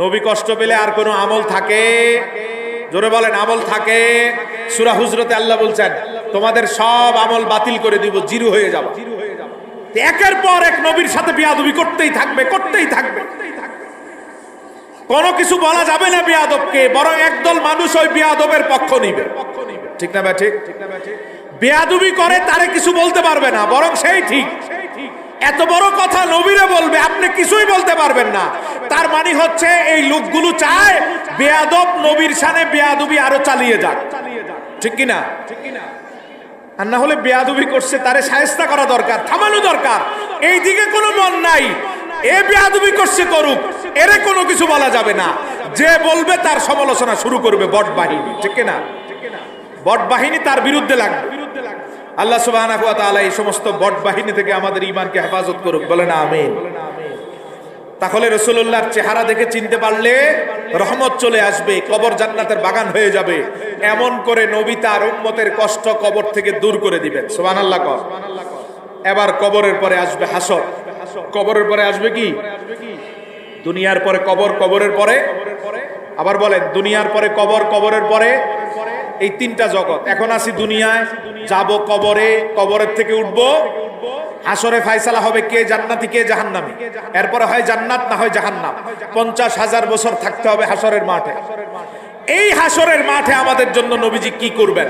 নবী কষ্ট পেলে আর কোনো আমল থাকে? জোরে বলেন, আমল থাকে? সুরা হুজরতে আল্লাহ বলছেন, তোমাদের সব আমল বাতিল করে দিব, জিরু হয়ে যাবে। একের পর এক নবীর সাথে বিয়াদবি করতেই থাকবে করতেই থাকবে। কোনো কিছু বলা যাবে না বিয়াদবকে, বরং একদল মানুষ ওই বিয়াদবের পক্ষ নিবে। ঠিক না ভাই, ঠিক? বেয়াদুবি করে তারে কিছু বলতে পারবে না, বরং সেই ঠিক। এত বড় কথা নবীরে বলবে, আপনি কিছুই বলতে পারবেন না। তার মানে হচ্ছে এই লোকগুলো চায় বেয়াদব নবীর সানে বেয়াদুবি আরও চালিয়ে যাক। ঠিক কি না আর না হলে বেয়াদুবি করছে, তারে সাহেস্তা করা দরকার, থামানো দরকার। এই দিকে কোনো মন নাই। এ বেয়াদুবি করছে করুক, এরে কোনো কিছু বলা যাবে না। যে বলবে তার সমালোচনা শুরু করবে বট বাহিনী ঠিক কি না বট বাহিনী তার বিরুদ্ধে লাগবে। আল্লাহ তাআলা এই সমস্ত বট বাহিনী থেকে আমাদের ঈমানকে হেফাজত করুক। বলে না আমিন। তাহলে রসুল্লাহর চেহারা দেখে চিনতে পারলে রহমত চলে আসবে, কবর জান্নাতের বাগান হয়ে যাবে। এমন করে নবী তার উম্মতের কষ্ট কবর থেকে দূর করে দিবেন। সুবহানাল্লাহ কর। এবার কবরের পরে আসবে হাসর। কবরের পরে আসবে কি? দুনিয়ার পরে কবর, কবরের পরে? আবার বলেন, দুনিয়ার পরে কবর, কবরের পরে এই তিনটা জগৎ। এখন আসি দুনিয়ায়, যাব কবরে, কবরের থেকে উঠবো। হাসরে ফাইসালা হবে কে জান্নাতি, কে জাহান্নামি। এরপরে হয় জান্নাত, না হয় জাহান্নাম। পঞ্চাশ হাজার বছর থাকতে হবে হাসরের মাঠে। এই হাসরের মাঠে আমাদের জন্য নবীজি কি করবেন?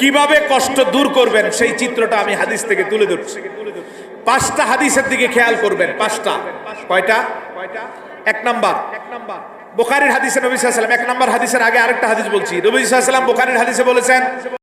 কীভাবে কষ্ট দূর করবেন? সেই চিত্রটা আমি হাদিস থেকে তুলে ধরছি। পাঁচটা হাদিসের দিকে খেয়াল করবেন, পাঁচটা। কয়টা? এক নাম্বার এক নাম্বার। বোখারির হাদিসে নবী সাল্লাম এক নম্বর হাদিসের আগে আরেকটা হাদিস বলছি। নবী সাল্লাম বোখারির হাদিসে বলেছেন